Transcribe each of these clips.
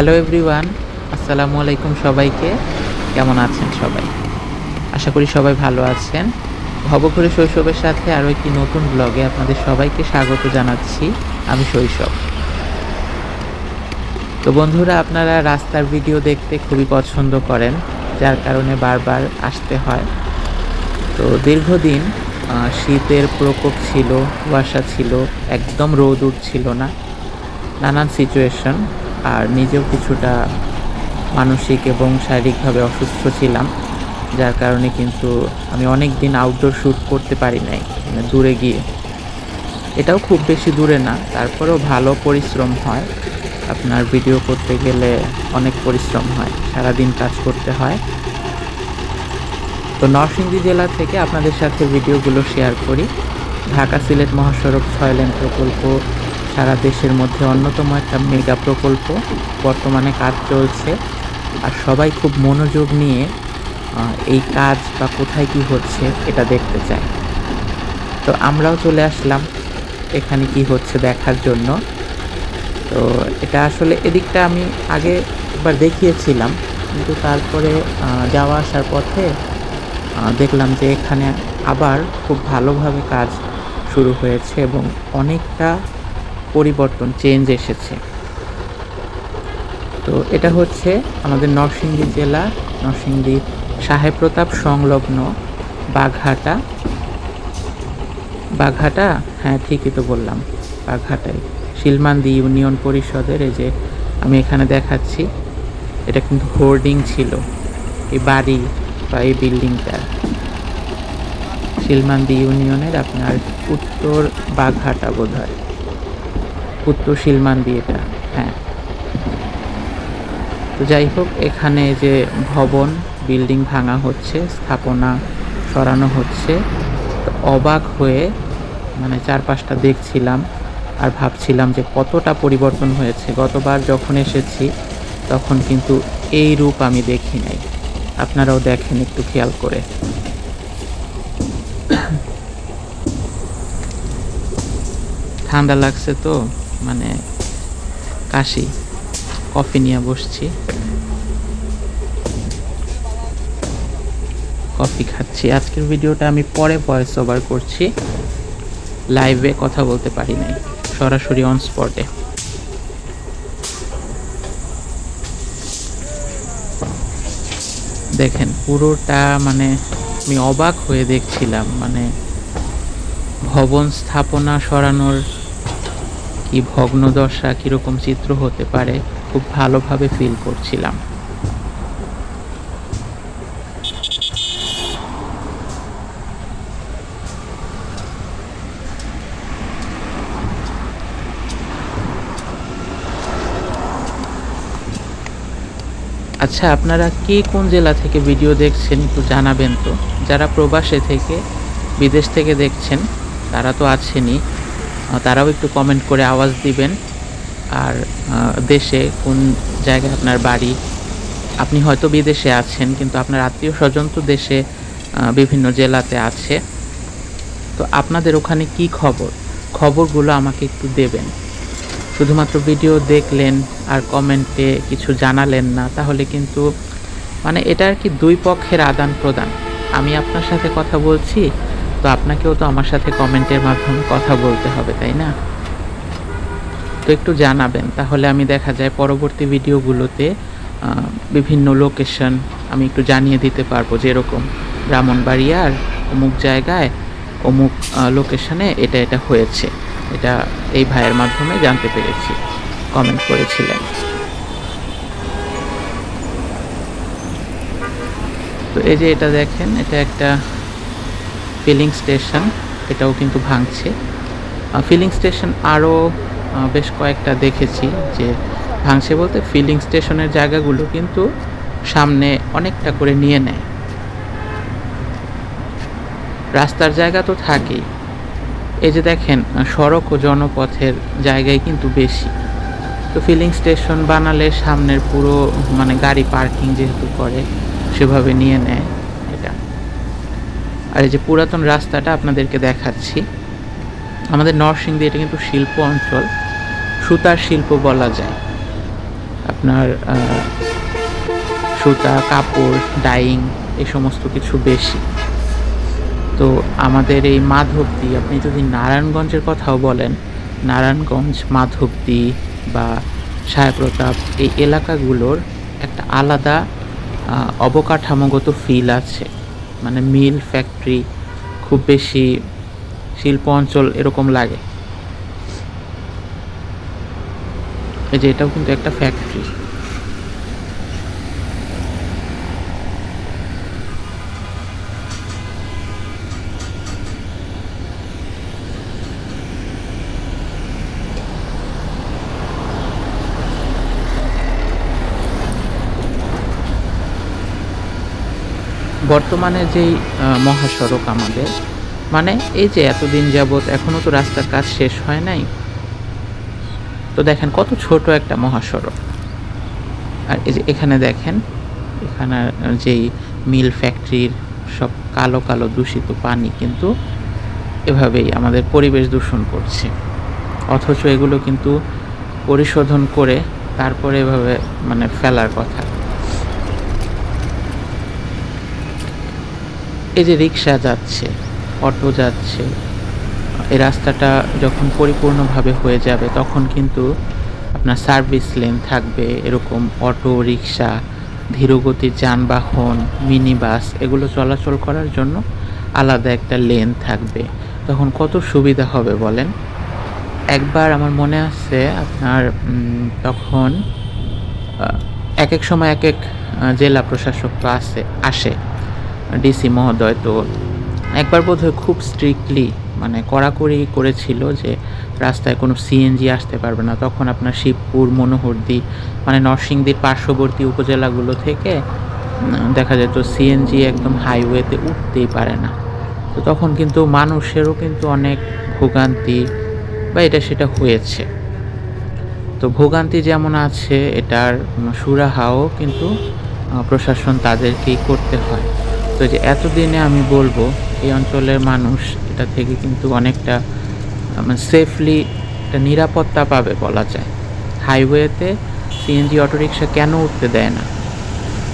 Hello everyone আসসালামু আলাইকুম সবাইকে। কেমন আছেন সবাই? আশা করি সবাই ভালো আছেন। ভবঘুরে শৈশবের সাথে আরও একটি নতুন ব্লগে আপনাদের সবাইকে স্বাগত জানাচ্ছি আমি শৈশব। তো বন্ধুরা, আপনারা রাস্তার ভিডিও দেখতে খুবই পছন্দ করেন, যার কারণে বারবার আসতে হয়। তো দীর্ঘদিন শীতের প্রকোপ ছিল, কুয়াশা ছিল, একদম রোদ উঠছিল না। নানান সিচুয়েশন আর নিজেও কিছুটা মানসিক এবং শারীরিকভাবে অসুস্থ ছিলাম, যার কারণে কিন্তু আমি অনেক দিন আউটডোর শ্যুট করতে পারি নাই মানে দূরে গিয়ে। এটাও খুব বেশি দূরে না, তারপরেও ভালো পরিশ্রম হয়। আপনার ভিডিও করতে গেলে অনেক পরিশ্রম হয়, সারাদিন কাজ করতে হয়। তো নরসিংদী জেলা থেকে আপনাদের সাথে ভিডিওগুলো শেয়ার করি। ঢাকা সিলেট মহাসড়ক ছয় লেন প্রকল্প সারা দেশের মধ্যে অন্যতম একটা মেগা প্রকল্প বর্তমানে কাজ চলছে। আর সবাই খুব মনোযোগ নিয়ে এই কাজ বা কোথায় কি হচ্ছে এটা দেখতে চায়। তো আমরাও চলে আসলাম এখানে কি হচ্ছে দেখার জন্য। তো এটা আসলে এদিকটা আমি আগে একবার দেখিয়েছিলাম, কিন্তু তারপরে যাওয়া আসার পথে দেখলাম যে এখানে আবার খুব ভালোভাবে কাজ শুরু হয়েছে এবং অনেকটা পরিবর্তন চেঞ্জ এসেছে। তো এটা হচ্ছে আমাদের নরসিংদী জেলা, নরসিংদী সাহেব প্রতাপ সংলগ্ন বাঘাটা। বাঘাটা হ্যাঁ ঠিকই তো বললাম, বাঘাটাই। শিলমান্দি ইউনিয়ন পরিষদের এই যে আমি এখানে দেখাচ্ছি, এটা কিন্তু হোর্ডিং ছিল, এই বাড়ি বা এই বিল্ডিংটা। শিলমান্দি ইউনিয়নের আপনার উত্তর বাঘাটা বোধ হয় উত্তর শিলমান্দি এটা হ্যাঁ। তো যাই হোক, এখানে যে ভবন, বিল্ডিং ভাঙা হচ্ছে, স্থাপনা সরানো হচ্ছে, তো অবাক হয়ে মানে চারপাশটা দেখছিলাম আর ভাবছিলাম যে কতটা পরিবর্তন হয়েছে। গতবার যখন এসেছি, তখন কিন্তু এই রূপ আমি দেখি নাই। আপনারাও দেখেন একটু খেয়াল করে। ঠান্ডা লাগছে তো? মানে কাশি, কফি নিয়ে বসছি। কফি খাচ্ছি। আজকের ভিডিওটা আমি পরে ভয়েস ওভার করছি। লাইভে কথা বলতে পারি নাই। সরাসরি অন স্পটে দেখেন, পুরোটা মানে আমি অবাক হয়ে দেখছিলাম। মানে ভবন স্থাপনা সরানোর কি ভগ্নদশা কীরকম চিত্র হতে পারে, খুব ভালোভাবে ফিল করছিলাম। আচ্ছা আপনারা কে কোন জেলা থেকে ভিডিও দেখছেন একটু জানাবেন তো? যারা প্রবাসে থেকে, বিদেশ থেকে দেখছেন, তারা তো আছেনই। তারাও একটু কমেন্ট করে আওয়াজ দিবেন। আর দেশে কোন জায়গায় আপনার বাড়ি? আপনি হয়তো বিদেশে আছেন, কিন্তু আপনার আত্মীয় স্বজন তো দেশে বিভিন্ন জেলাতে আছে। তো আপনাদের ওখানে কি খবর? খবরগুলো আমাকে একটু দেবেন। শুধুমাত্র ভিডিও দেখলেন আর কমেন্টে কিছু জানালেন না, তাহলে কিন্তু মানে এটা আর কি দুই পক্ষের আদান প্রদান আমি আপনার সাথে কথা বলছি তো আপনাকেও তো আমার সাথে কমেন্টের মাধ্যমে কথা বলতে হবে, তাই না? তো একটু জানাবেন, তাহলে আমি দেখা যায় পরবর্তী ভিডিওগুলোতে বিভিন্ন লোকেশন আমি একটু জানিয়ে দিতে পারব, যেরকম ব্রাহ্মণবাড়িয়ার অমুক জায়গায় অমুক লোকেশনে এটা এটা হয়েছে। এটা এই ভাইয়ের মাধ্যমে জানতে পেরেছি, কমেন্ট করেছিলেন। তো এই যে এটা দেখেন, এটা একটা ফিলিং স্টেশন এটাও কিন্তু ভাঙছে। ফিলিং স্টেশন আরও বেশ কয়েকটা দেখেছি যে ভাঙছে বলতে ফিলিং স্টেশনের জায়গাগুলো কিন্তু সামনে অনেকটা করে নিয়ে নেয়। রাস্তার জায়গা তো থাকেই। এই যে দেখেন সড়ক ও জনপথের জায়গায় কিন্তু বেশি। তো ফিলিং স্টেশন বানালে সামনের পুরো মানে গাড়ি পার্কিং যেহেতু করে, সেভাবে নিয়ে নেয়। আর এই যে পুরাতন রাস্তাটা আপনাদেরকে দেখাচ্ছি। আমাদের নরসিংদী, এটা কিন্তু শিল্প অঞ্চল। সুতার শিল্প বলা যায়। আপনার সুতা, কাপড়, ডাইং, এই সমস্ত কিছু বেশি। তো আমাদের এই মাধবদী, আপনি যদি নারায়ণগঞ্জের কথাও বলেন, নারায়ণগঞ্জ, মাধবদী বা সায়প্রতাপ এই এলাকাগুলোর একটা আলাদা অবকাঠামোগত ফিল আছে। মানে মিল ফ্যাক্টরি, খুব বেশি শিল্প অঞ্চল এরকম লাগে। এই যে এটাও কিন্তু একটা ফ্যাক্টরি। বর্তমানে যেই মহাসড়ক আমাদের মানে এই যে এতদিন যাবৎ এখনও তো রাস্তার কাজ শেষ হয় নাই, তো দেখেন কত ছোট একটা মহাসড়ক। আর এই যে এখানে দেখেন, এখানে যেই মিল ফ্যাক্টরির সব কালো কালো দূষিত পানি কিন্তু এভাবেই আমাদের পরিবেশ দূষণ করছে। অথচ এগুলো কিন্তু পরিশোধন করে তারপরে এভাবে মানে ফেলার কথা। এই যে রিক্সা যাচ্ছে, অটো যাচ্ছে, এই রাস্তাটা যখন পরিপূর্ণভাবে হয়ে যাবে তখন কিন্তু আপনার সার্ভিস লেন থাকবে, এরকম অটো রিক্সা ধীরগতির যানবাহন মিনি বাস এগুলো চলাচল করার জন্য আলাদা একটা লেন থাকবে। তখন কত সুবিধা হবে বলেন? একবার আমার মনে আছে আপনার তখন এক এক সময় এক এক জেলা প্রশাসক আসে আসে। ডিসি মহোদয়, তো একবার বোধহয় খুব স্ট্রিক্টলি মানে কড়াকড়ি করেছিল যে রাস্তায় কোনো সিএনজি আসতে পারবে না। তখন আপনার শিবপুর, মনোহরদি মানে নরসিংদীর পার্শ্ববর্তী উপজেলাগুলো থেকে দেখা যেত সিএনজি একদম হাইওয়েতে উঠতেই পারে না। তো তখন কিন্তু মানুষেরও কিন্তু অনেক ভোগান্তি বা এটা সেটা হয়েছে। তো ভোগান্তি যেমন আছে, এটার সুরাহাও কিন্তু প্রশাসন তাদেরকেই করতে হয়। তো যে এতদিনে আমি বলব, এই অঞ্চলের মানুষ এটা থেকে কিন্তু অনেকটা মানে সেফলি একটা নিরাপত্তা পাবে বলা যায়। হাইওয়েতে সিএনজি অটোরিকশা কেন উঠতে দেয় না?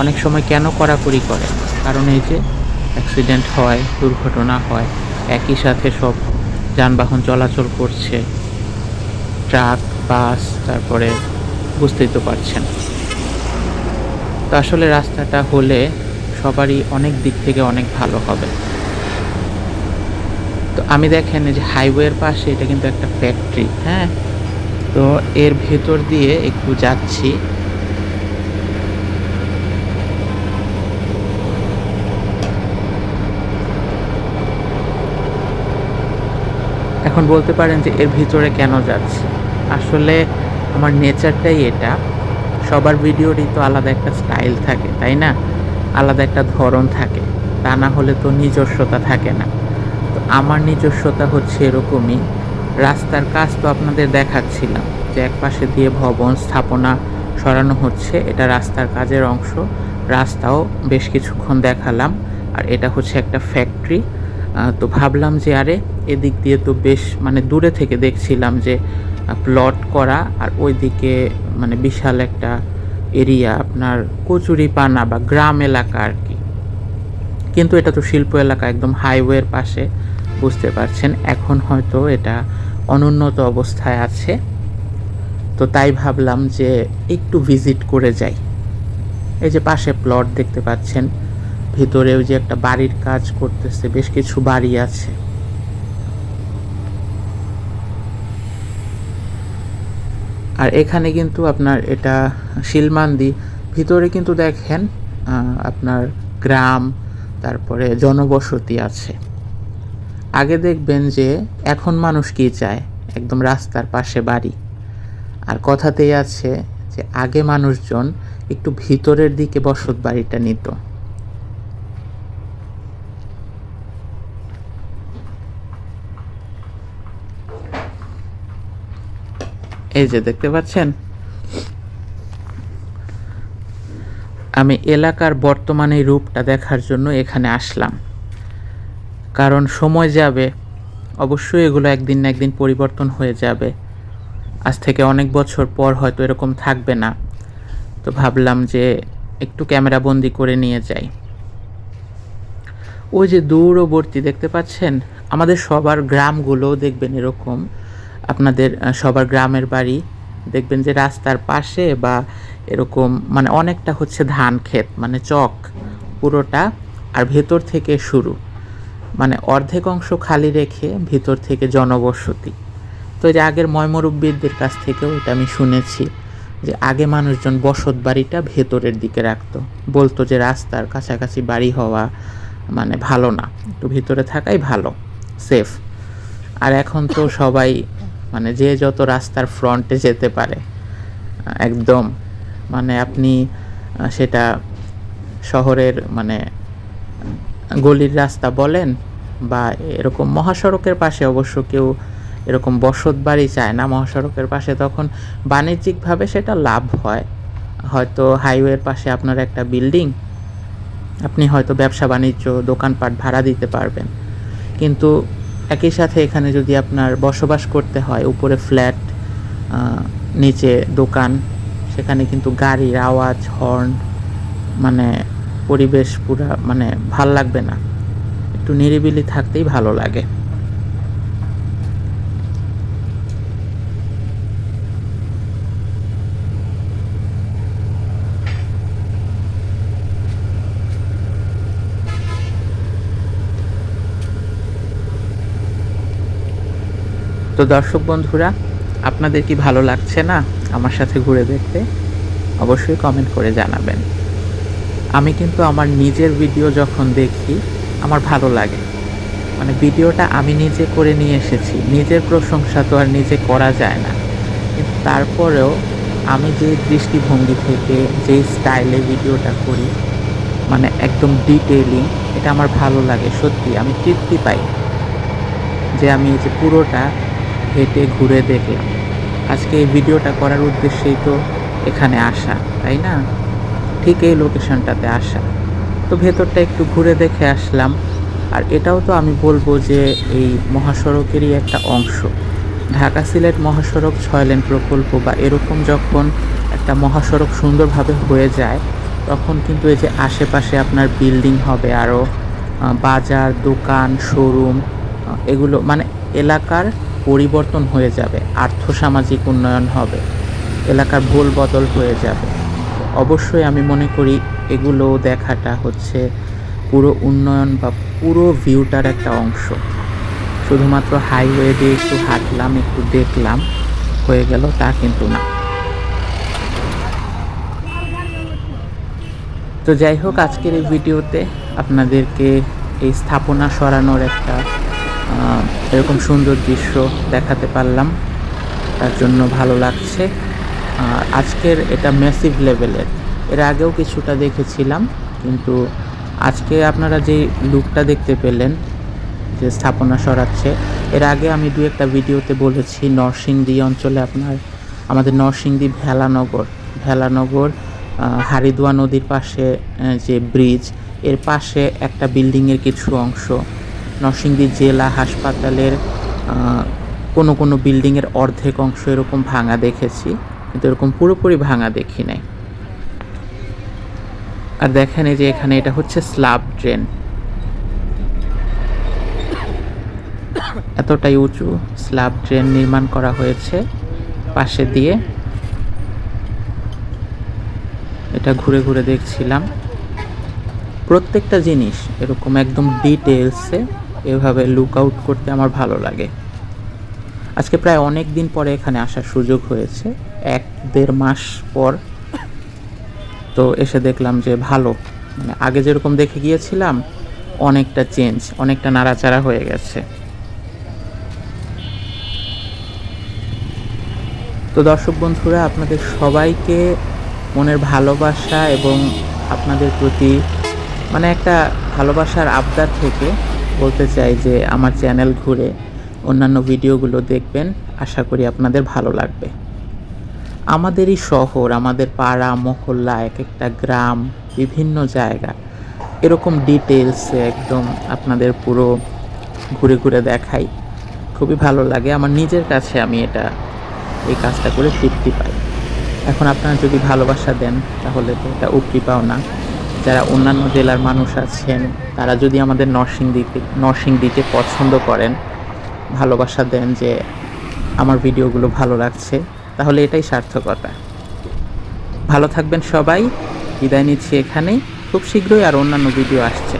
অনেক সময় কেন কড়াকড়ি করে? কারণ এই যে অ্যাক্সিডেন্ট হয়, দুর্ঘটনা হয়, একই সাথে সব যানবাহন চলাচল করছে, ট্রাক, বাস, তারপরে বুঝতেই তো পারছেন। তো আসলে রাস্তাটা হলে সবারই অনেক দিক থেকে অনেক ভালো হবে। তো আমি দেখেন যে হাইওয়ের পাশে এটা কিন্তু একটা ফ্যাক্টরি হ্যাঁ? তো এর ভেতর দিয়ে একটু যাচ্ছি। এখন বলতে পারেন যে এর ভিতরে কেন যাচ্ছে? আসলে আমার নেচারটাই এটা। সবার ভিডিওরই তো আলাদা একটা স্টাইল থাকে, তাই না? আলাদা একটা ধরন থাকে। তা না হলে তো নিজস্বতা থাকে না। তো আমার নিজস্বতা হচ্ছে এরকমই। রাস্তার কাজ তো আপনাদের দেখাচ্ছিলাম যে এক পাশে দিয়ে ভবন স্থাপনা সরানো হচ্ছে, এটা রাস্তার কাজের অংশ। রাস্তাও বেশ কিছুক্ষণ দেখালাম, আর এটা হচ্ছে একটা ফ্যাক্টরি তো ভাবলাম যে আরে, এদিক দিয়ে তো বেশ মানে দূরে থেকে দেখছিলাম যে প্লট করা, আর ওইদিকে মানে বিশাল একটা এরিয়া আপনার কচুরি পানা বা গ্রাম এলাকা আর কি। কিন্তু এটা তো শিল্প এলাকা, একদম হাইওয়ের পাশে, বুঝতে পারছেন। এখন হয়তো এটা অনুন্নত অবস্থায় আছে। তো তাই ভাবলাম যে একটু ভিজিট করে যাই। এই যে পাশে প্লট দেখতে পাচ্ছেন, ভিতরেও যে একটা বাড়ির কাজ করতেছে, বেশ কিছু বাড়ি আছে। আর এখানে কিন্তু আপনার এটা শিলমান্দি। ভিতরে কিন্তু দেখেন আপনার গ্রাম, তারপরে জনবসতি আছে। আগে দেখবেন যে এখন মানুষ কি চায়? একদম রাস্তার পাশে বাড়ি। আর কথাতেই আছে যে আগে মানুষজন একটু ভিতরের দিকে বসত বাড়িটা নিত। এই যে দেখতে পাচ্ছেন? আমি এলাকার বর্তমানে রূপটা দেখার জন্য এখানে আসলাম। কারণ সময় যাবে, অবশ্যই এগুলো একদিন না একদিন পরিবর্তন হয়ে যাবে। আজ থেকে অনেক বছর পর হয়তো এরকম থাকবে না। তো ভাবলাম যে একটু ক্যামেরা বন্দি করে নিয়ে যাই। ওই যে দূরবর্তী দেখতে পাচ্ছেন? আমাদের সবার গ্রামগুলোও দেখবেন এরকম। আপনাদের সবার গ্রামের বাড়ি। দেখবেন যে রাস্তার পাশে বা এরকম মানে অনেকটা হচ্ছে ধান ক্ষেত মানে চক পুরোটা আর ভেতর থেকে শুরু। মানে অর্ধেক অংশ খালি রেখে ভিতর থেকে জনবসতি। তো যে আগের ময়মরব্বীদের কাছ থেকেও এটা আমি শুনেছি যে আগে মানুষজন বসত বাড়িটা ভেতরের দিকে রাখতো। বলতো যে রাস্তার কাছাকাছি বাড়ি হওয়া মানে ভালো না। একটু ভিতরে থাকাই ভালো, সেফ। আর এখন তো সবাই মানে যে যত রাস্তার ফ্রন্টে যেতে পারে একদম মানে আপনি সেটা শহরের মানে গলির রাস্তা বলেন বা এরকম মহাসড়কের পাশে অবশ্য কেউ এরকম বসত বাড়ি চায় না, মহাসড়কের পাশে তখন বাণিজ্যিকভাবে সেটা লাভ হয়। হয়তো হাইওয়ের পাশে আপনার একটা বিল্ডিং আপনি হয়তো ব্যবসা বাণিজ্য, দোকানপাট ভাড়া দিতে পারবেন। কিন্তু একই সাথে এখানে যদি আপনার বসবাস করতে হয়, উপরে ফ্ল্যাট নিচে দোকান, সেখানে কিন্তু গাড়ির আওয়াজ, হর্ন মানে পরিবেশ পুরা মানে ভালো লাগবে না। একটু নিরিবিলি থাকতেই ভালো লাগে। তো দর্শক বন্ধুরা, আপনাদের কি ভালো লাগছে না আমার সাথে ঘুরে দেখতে? অবশ্যই কমেন্ট করে জানাবেন। আমি কিন্তু আমার নিজের ভিডিও যখন দেখি, আমার ভালো লাগে। মানে ভিডিওটা আমি নিজে করে নিয়ে এসেছি। নিজের প্রশংসা তো আর নিজে করা যায় না। কিন্তু তারপরেও আমি যে দৃষ্টিভঙ্গি থেকে, যে স্টাইলে ভিডিওটা করি মানে একদম ডিটেইলিং এটা আমার ভালো লাগে, সত্যি। আমি তৃপ্তি পাই যে আমি এই যে পুরোটা হেঁটে ঘুরে দেখলাম। আজকে এই ভিডিওটা করার উদ্দেশ্যেই তো এখানে আসা, তাই না? ঠিক এই লোকেশনটাতে আসা। তো ভেতরটা একটু ঘুরে দেখে আসলাম। আর এটাও তো আমি বলব যে এই মহাসড়কেরই একটা অংশ। ঢাকা সিলেট মহাসড়ক ছয় লেন প্রকল্প বা এরকম যখন একটা মহাসড়ক সুন্দরভাবে হয়ে যায়, তখন কিন্তু এই যে আশেপাশে আপনার বিল্ডিং হবে, আরও বাজার, দোকান, শোরুম এগুলো মানে এলাকার পরিবর্তন হয়ে যাবে, আর্থসামাজিক উন্নয়ন হবে, এলাকার ভুল বদল হয়ে যাবে। অবশ্যই আমি মনে করি এগুলো দেখাটা হচ্ছে পুরো উন্নয়ন বা পুরো ভিউটার একটা অংশ। শুধুমাত্র হাইওয়ে দিয়ে একটু হাঁটলাম, একটু দেখলাম, হয়ে গেল, তা কিন্তু না। তো যাই হোক, আজকের এই ভিডিওতে আপনাদেরকে এই স্থাপনা সরানোর একটা এরকম সুন্দর দৃশ্য দেখাতে পারলাম। তার জন্য ভালো লাগছে। আর আজকের এটা ম্যাসিভ লেভেলের এর। আগেও কিছুটা দেখেছিলাম, কিন্তু আজকে আপনারা যে লুকটা দেখতে পেলেন, যে স্থাপনা সরাচ্ছে, এর আগে আমি দু একটা ভিডিওতে বলেছি, নরসিংদী অঞ্চলে আপনার, আমাদের নরসিংদী ভেলানগর। ভেলানগর হারিদুয়া নদীর পাশে যে ব্রিজের পাশে একটা বিল্ডিংয়ের কিছু অংশ। নরসিংদী জেলা হাসপাতালের কোনো কোনো বিল্ডিংয়ের অর্ধেক অংশ এরকম ভাঙা দেখেছি, কিন্তু এরকম পুরোপুরি ভাঙা দেখি নাই। আর দেখেন এই যে এখানে এটা হচ্ছে স্ল্যাব ড্রেন। এতটাই উঁচু স্ল্যাব ড্রেন নির্মাণ করা হয়েছে পাশে দিয়ে। এটা ঘুরে ঘুরে দেখছিলাম। প্রত্যেকটা জিনিস এরকম একদম ডিটেলসে এভাবে লুক আউট করতে আমার ভালো লাগে। আজকে প্রায় অনেক দিন পরে এখানে আসার সুযোগ হয়েছে। এক, দেড় মাস পর তো এসে দেখলাম যে ভালো। মানে আগে যেরকম দেখে গিয়েছিলাম, অনেকটা চেঞ্জ অনেকটা নাড়াচাড়া হয়ে গেছে। তো দর্শক বন্ধুরা, আপনাদের সবাইকে মনের ভালোবাসা এবং আপনাদের প্রতি মানে একটা ভালোবাসার আবদার থেকে বলতে চাই যে আমার চ্যানেল ঘুরে অন্যান্য ভিডিওগুলো দেখবেন। আশা করি আপনাদের ভালো লাগবে। আমাদেরই শহর, আমাদের পাড়া, মহল্লা এক একটা গ্রাম, বিভিন্ন জায়গা, এরকম ডিটেলসে একদম আপনাদের পুরো ঘুরে ঘুরে দেখাই। খুবই ভালো লাগে। আমার নিজের কাছে আমি এটা, এই কাজটা করে তৃপ্তি পাই। এখন আপনারা যদি ভালোবাসা দেন, তাহলে তো এটা উপরি পাওনা যারা অন্যান্য জেলার মানুষ আছেন, তারা যদি আমাদের নরসিংদীতে নরসিংদীতে পছন্দ করেন, ভালোবাসা দেন যে আমার ভিডিওগুলো ভালো লাগছে, তাহলে এটাই সার্থকতা। ভালো থাকবেন সবাই, বিদায় নিচ্ছি এখানেই। খুব শীঘ্রই আর অন্যান্য ভিডিও আসছে।